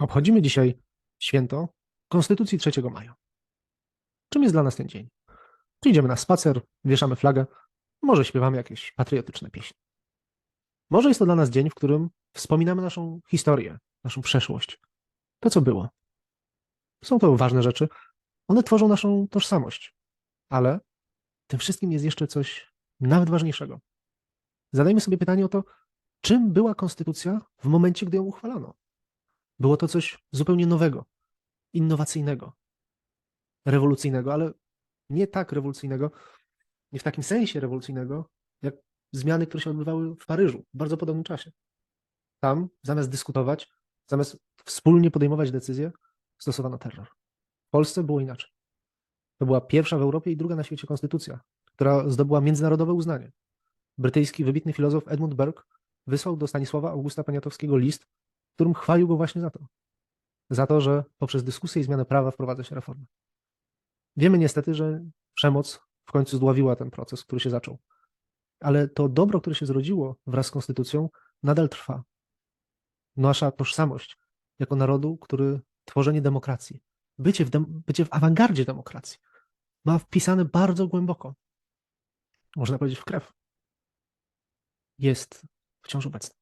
Obchodzimy dzisiaj święto Konstytucji 3 maja. Czym jest dla nas ten dzień? Idziemy na spacer, wieszamy flagę, może śpiewamy jakieś patriotyczne pieśni. Może jest to dla nas dzień, w którym wspominamy naszą historię, naszą przeszłość, to co było. Są to ważne rzeczy, one tworzą naszą tożsamość, ale tym wszystkim jest jeszcze coś nawet ważniejszego. Zadajmy sobie pytanie o to, czym była konstytucja w momencie, gdy ją uchwalano. Było to coś zupełnie nowego, innowacyjnego, rewolucyjnego, ale nie tak rewolucyjnego, nie w takim sensie rewolucyjnego, jak zmiany, które się odbywały w Paryżu w bardzo podobnym czasie. Tam, zamiast dyskutować, zamiast wspólnie podejmować decyzje, stosowano terror. W Polsce było inaczej. To była pierwsza w Europie i druga na świecie konstytucja, która zdobyła międzynarodowe uznanie. Brytyjski wybitny filozof Edmund Burke wysłał do Stanisława Augusta Poniatowskiego list, którym chwalił go właśnie za to. Za to, że poprzez dyskusję i zmianę prawa wprowadza się reformy. Wiemy niestety, że przemoc w końcu zdławiła ten proces, który się zaczął. Ale to dobro, które się zrodziło wraz z konstytucją, nadal trwa. Nasza tożsamość jako narodu, który tworzenie demokracji, bycie w, dem- bycie w awangardzie demokracji, ma wpisane bardzo głęboko, można powiedzieć w krew, jest wciąż obecny.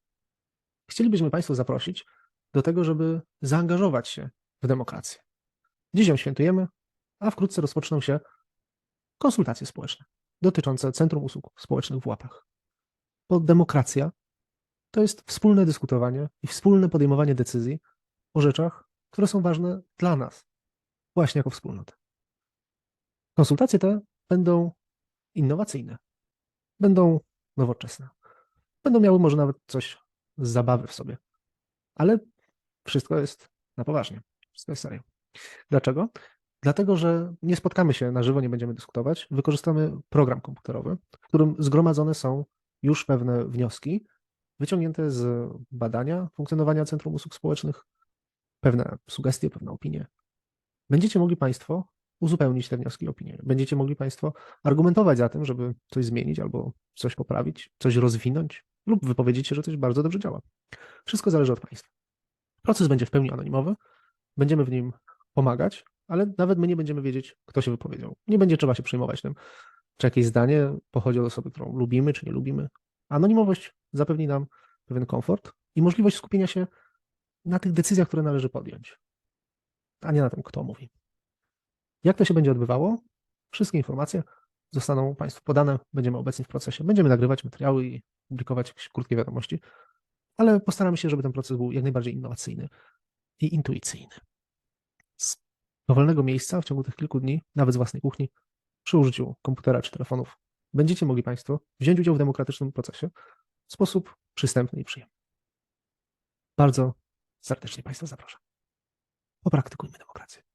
Chcielibyśmy Państwa zaprosić do tego, żeby zaangażować się w demokrację. Dziś ją świętujemy, a wkrótce rozpoczną się konsultacje społeczne dotyczące Centrum Usług Społecznych w Łapach. Bo demokracja to jest wspólne dyskutowanie i wspólne podejmowanie decyzji o rzeczach, które są ważne dla nas, właśnie jako wspólnot. Konsultacje te będą innowacyjne, będą nowoczesne, będą miały może nawet coś zabawy w sobie, ale wszystko jest na poważnie, wszystko jest serio. Dlaczego? Dlatego, że nie spotkamy się na żywo, nie będziemy dyskutować. Wykorzystamy program komputerowy, w którym zgromadzone są już pewne wnioski wyciągnięte z badania funkcjonowania Centrum Usług Społecznych, pewne sugestie, pewne opinie. Będziecie mogli Państwo uzupełnić te wnioski i opinie. Będziecie mogli Państwo argumentować za tym, żeby coś zmienić albo coś poprawić, coś rozwinąć lub wypowiedzieć się, że coś bardzo dobrze działa. Wszystko zależy od Państwa. Proces będzie w pełni anonimowy, będziemy w nim pomagać, ale nawet my nie będziemy wiedzieć, kto się wypowiedział. Nie będzie trzeba się przejmować tym, czy jakieś zdanie pochodzi od osoby, którą lubimy, czy nie lubimy. Anonimowość zapewni nam pewien komfort i możliwość skupienia się na tych decyzjach, które należy podjąć, a nie na tym, kto mówi. Jak to się będzie odbywało? Wszystkie informacje zostaną Państwu podane, będziemy obecni w procesie. Będziemy nagrywać materiały i publikować krótkie wiadomości, ale postaramy się, żeby ten proces był jak najbardziej innowacyjny i intuicyjny. Z dowolnego miejsca w ciągu tych kilku dni, nawet z własnej kuchni, przy użyciu komputera czy telefonów, będziecie mogli Państwo wziąć udział w demokratycznym procesie w sposób przystępny i przyjemny. Bardzo serdecznie Państwa zapraszam. Popraktykujmy demokrację.